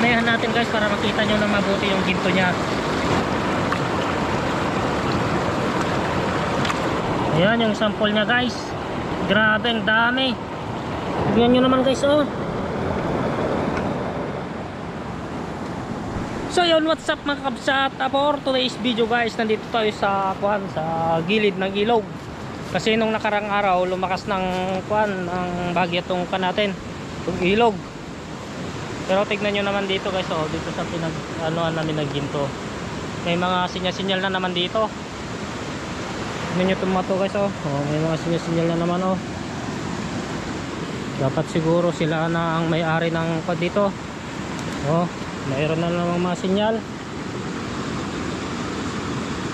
Danayahan natin guys para makita nyo na mabuti yung ginto niya. Ayan yung sample niya guys. Grabe ang dami. Tignan nyo naman guys oh. So yun, what's up mga kabsat? For today's video guys, nandito tayo sa kuan sa gilid ng ilog. Kasi nung nakarang araw, lumakas ng kuan ng bagyo tong natin, tong ilog. Pero tignan nyo naman dito guys, oh, dito sa pinag anuan namin nagginto. May mga sinya-sinyal na naman dito. Tignan nyo itong mato guys, oh. oh may mga sinya-sinyal na naman, oh. Dapat siguro sila na ang may-ari ng kuan dito. Oh, mayroon na namang mga sinyal.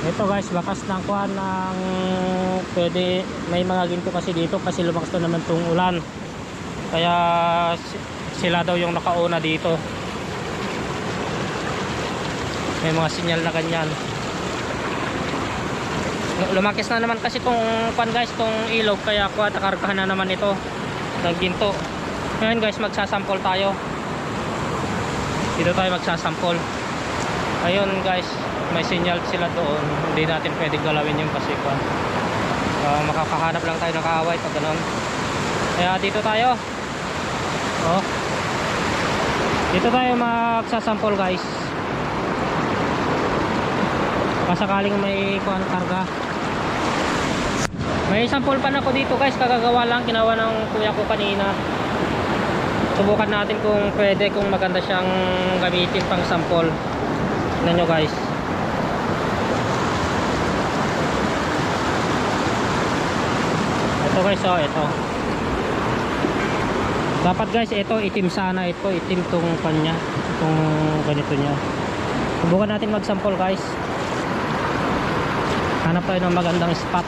Ito guys, bakas ng kuan ng pwede may mga ginto kasi dito kasi lumakas na naman tong ulan. Kaya sila daw yung nakauna dito. May mga sinyal na ganyan. Lumakis na naman kasi tong kuan guys, tong ilog kaya kuha takargahan na naman ito ng ginto. Ngayon guys, magsasample tayo. Dito tayo magsasample ayun guys may sinyal sila doon. Hindi natin pwedeng galawin yung kasi kwan. Uh, makakahanap lang tayo ng kaaway pag ganun. Kaya dito tayo. Oh dito tayo magsasample guys. Pasakaling may kwan karga. May sample pa na ako dito guys. Kagagawa lang ginawa ng kuya ko kanina. Subukan natin kung pwede kung maganda siyang gamitin pang sample. Tignan nyo guys. Ito guys oh ito dapat guys ito itim sana ito itim tong kanya itong ganito nya subukan natin mag sample guys hanap tayo ng magandang spot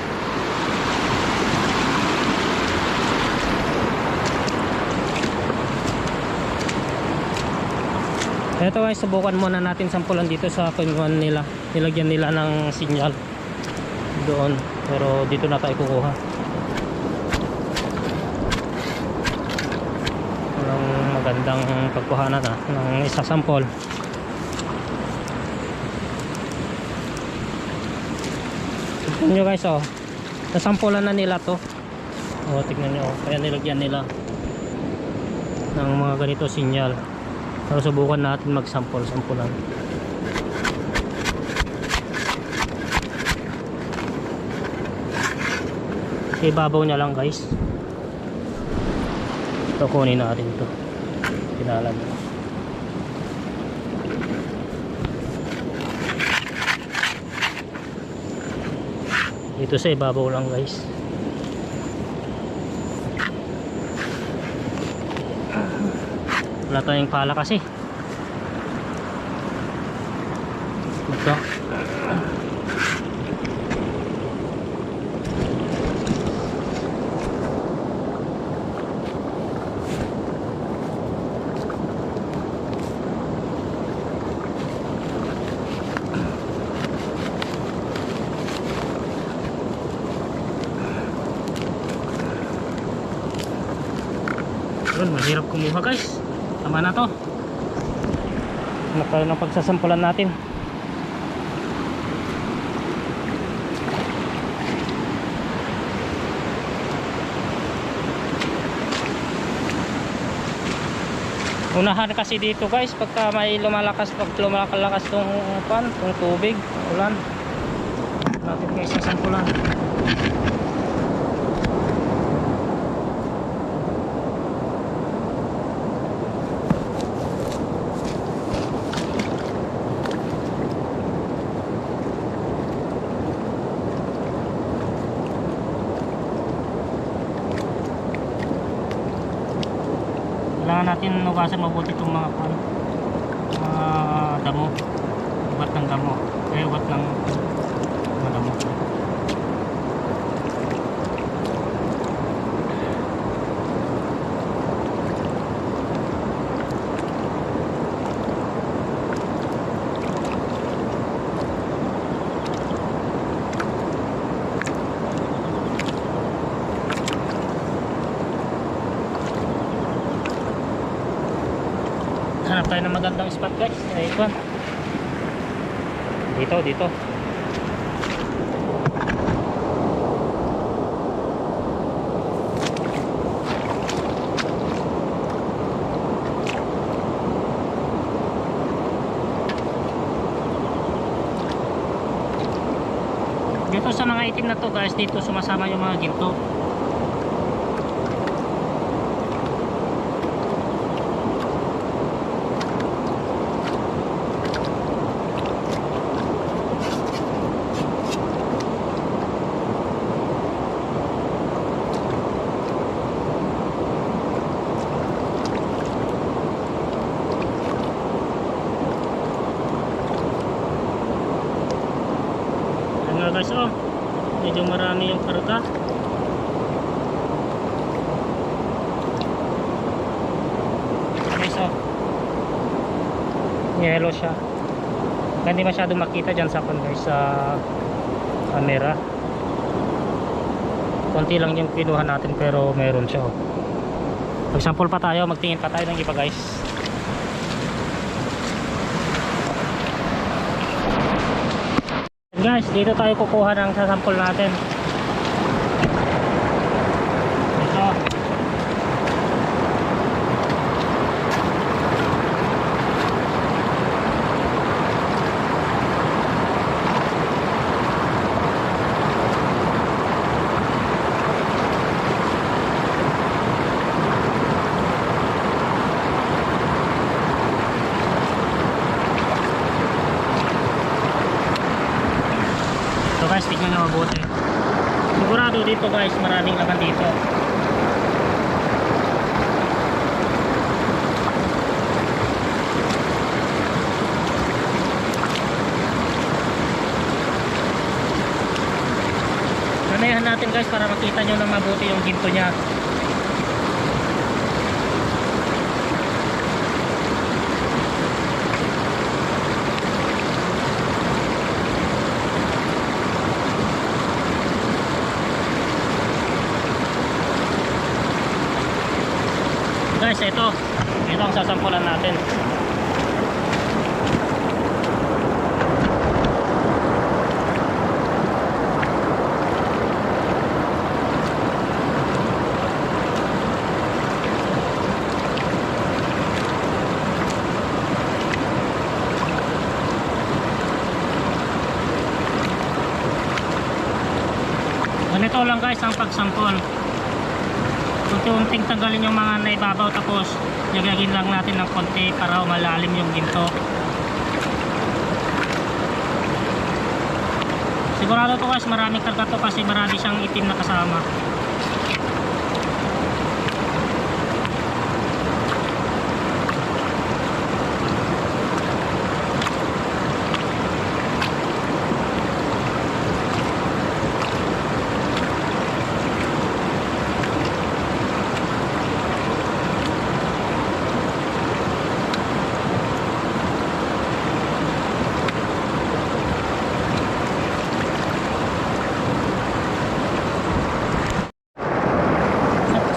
Ito guys, subukan muna natin sampulan dito sa kunuan nila. Nilagyan nila ng sinyal doon. Pero dito na tayo kukuha. Walang magandang pagkuhanan na ng isa sample. Tignan nyo guys oh. Nasampulan na nila to. Oh, tignan nyo oh. Kaya nilagyan nila ng mga ganito sinyal. Pero subukan natin mag-sample-sampulan. Ibabaw niya lang guys. Ito kunin natin ito. Pinalan niya. Dito sa ibabaw lang guys. wala tayong pala kasi ito Yun, mahirap kumuha guys. Tama na to. Hanap tayo ng pagsasampulan natin. Unahan kasi dito guys pagka may lumalakas pag lumalakas tong pan tong tubig ulan. Natin kayo sasampulan natin nugasan mabuti itong mga tayo ng magandang spot guys. Ito. Dito, dito. Dito sa mga itim na to guys, dito sumasama yung mga ginto. Ayan nga guys, oh. Medyo marami yung karga. Guys, oh. Yellow siya. Hindi masyadong makita dyan sa guys sa camera. Konti lang yung kinuha natin pero meron siya. Oh. Mag-sample pa tayo, magtingin pa tayo ng iba guys. Guys, dito tayo kukuha ng sasampol natin. Ito. So guys, tignan nyo mabuti. Sigurado dito guys, maraming laman dito. Manayahan natin guys para makita nyo na mabuti yung ginto niya. Guys, ito. Ito ang sasampulan natin. Ganito lang guys ang pagsampol unti-unting tanggalin yung mga naibabaw tapos lagagin lang natin ng konti para umalalim yung ginto. Sigurado to guys maraming karga to kasi marami siyang itim na kasama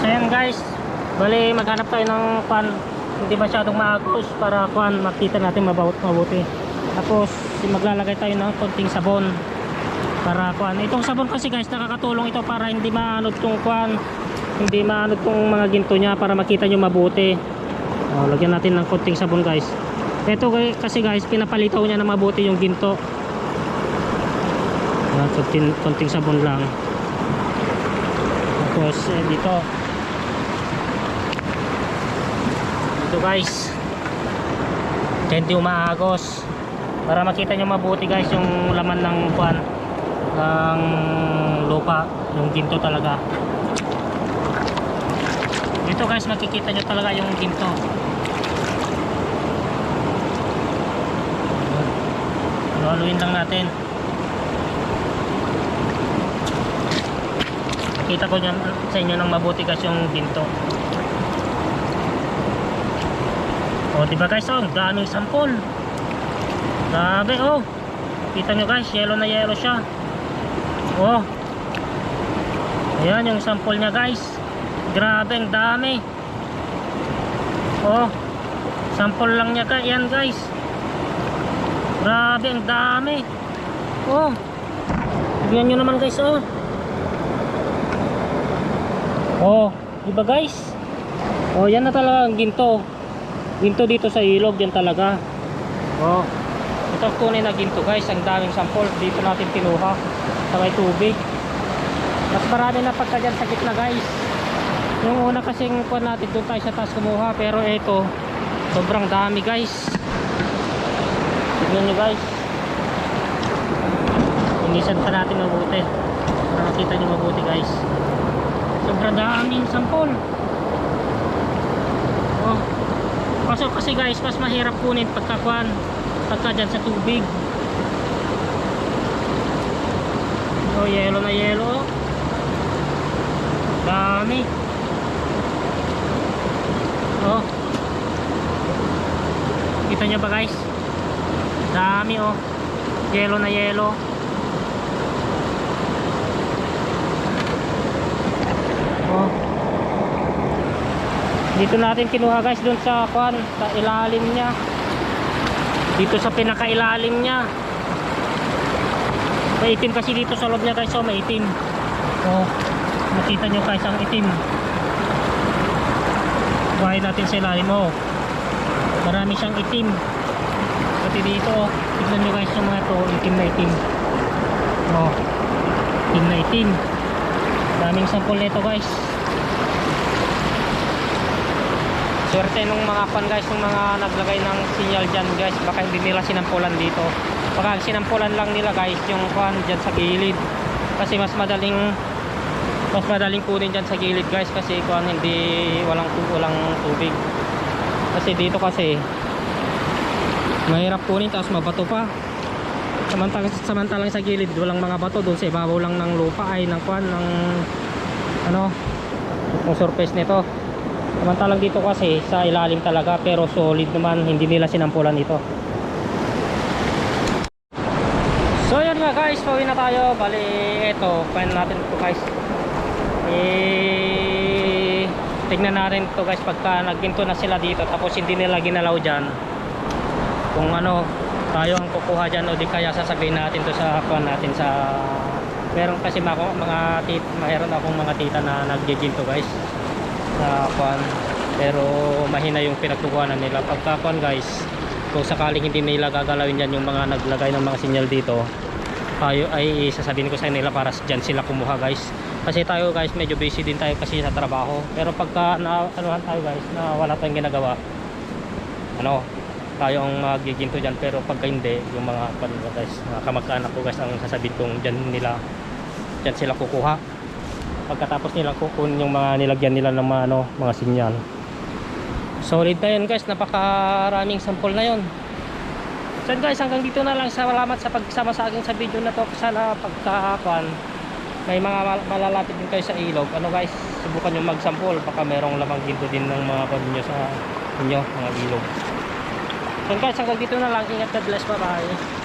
So yan guys, bali maghanap tayo ng pan hindi masyadong maagos para kuan makita natin mabawat mabuti. Tapos maglalagay tayo ng konting sabon para kuan. Itong sabon kasi guys nakakatulong ito para hindi maanod tong kuan, hindi maanod tong mga ginto niya para makita nyo mabuti. Oh, lagyan natin ng konting sabon guys. Ito kasi guys pinapalitaw niya na mabuti yung ginto. Konting, konting sabon lang. Tapos eh, dito Dito guys. Kaya hindi umaagos Para makita nyo mabuti guys Yung laman ng buwan Ng lupa Yung ginto talaga. Dito guys makikita nyo talaga yung ginto. Haluin lang natin. Kita ko nyo, sa inyo ng mabuti guys yung ginto O diba guys oh, daming sampol Grabe oh Kita nyo guys, yellow na yellow siya Oh Ayan yung sample niya guys Grabe ang dami Oh Sample lang niya. Yan guys. Grabe, ang dami. Oh. Tignan nyo naman guys, oh. Oh, di ba guys? Oh, yan na talaga ang ginto. Ginto dito sa ilog, yan talaga. Oh. Ito ang tunay na ginto guys, ang daming sample dito natin kinuha sa may tubig. Mas marami na pagka dyan sa gitna guys. Yung una kasing kuha natin doon tayo sa taas kumuha pero ito sobrang dami guys. Tignan nyo guys. Inisan pa natin mabuti. Para makita nyo mabuti guys. Sobrang daming sampol. Kaso kasi guys, mas mahirap kunin pagkakuan pagka dyan sa tubig. Oh, yellow na yellow. Dami. Oh. Kita nyo ba guys? Dami oh. Yellow na yellow. Oh. Dito natin kinuha guys doon sa kwan, sa ilalim niya. Dito sa pinakailalim niya. Maitim kasi dito sa loob niya guys, oh, maitim. Oh, makita nyo guys ang itim. Buhay natin sa ilalim, oh. Marami siyang itim. Pati dito, oh. Tignan nyo guys yung mga to, itim na itim. Oh, itim na itim. Daming sampol nito guys. Swerte nung mga pan guys, nung mga naglagay ng sinyal dyan guys, baka hindi nila sinampulan dito. Baka sinampulan lang nila guys, yung pan dyan sa gilid. Kasi mas madaling mas madaling kunin dyan sa gilid guys kasi kuan hindi walang walang tubig. Kasi dito kasi mahirap kunin tapos mabato pa. Samantalang, samantalang sa gilid walang mga bato doon sa ibabaw lang ng lupa ay ng kuan ng ano ng surface nito. Samantalang dito kasi sa ilalim talaga pero solid naman hindi nila sinampulan ito. So yun nga guys, pauwi na tayo. Bali ito, plan natin ito guys. Eh tignan natin ito guys pagka nagginto na sila dito tapos hindi nila ginalaw diyan. Kung ano tayo ang kukuha dyan o di kaya sasabihin natin to sa kuan natin sa meron kasi mga, mga tit, mayroon akong mga tita na nagjiginto guys kuan pero mahina yung pinagkukuhanan nila. Pagka guys kung sakaling hindi nila gagalawin dyan yung mga naglagay ng mga sinyal dito tayo ay sasabihin ko sa nila para dyan sila kumuha guys. Kasi tayo guys medyo busy din tayo kasi sa trabaho. Pero pagka na anuhan tayo guys na wala tayong ginagawa ano tayo ang magiginto dyan. Pero pagka hindi yung mga kuan guys mga kamag-anak ko guys ang sasabihin kong dyan nila dyan sila kukuha pagkatapos nilang kukunin yung mga nilagyan nila ng mga, ano, mga sinyal. Solid na yun guys. Napakaraming sample na yun. So guys hanggang dito na lang. Salamat sa pagsama sa akin sa video na to. Sana pagkakuan may mga mal- malalapit din kayo sa ilog. Ano guys? Subukan nyo magsampol baka merong lamang ginto din ng mga nyo sa inyo mga ilog. So guys hanggang dito na lang. Ingat God bless. Bye bye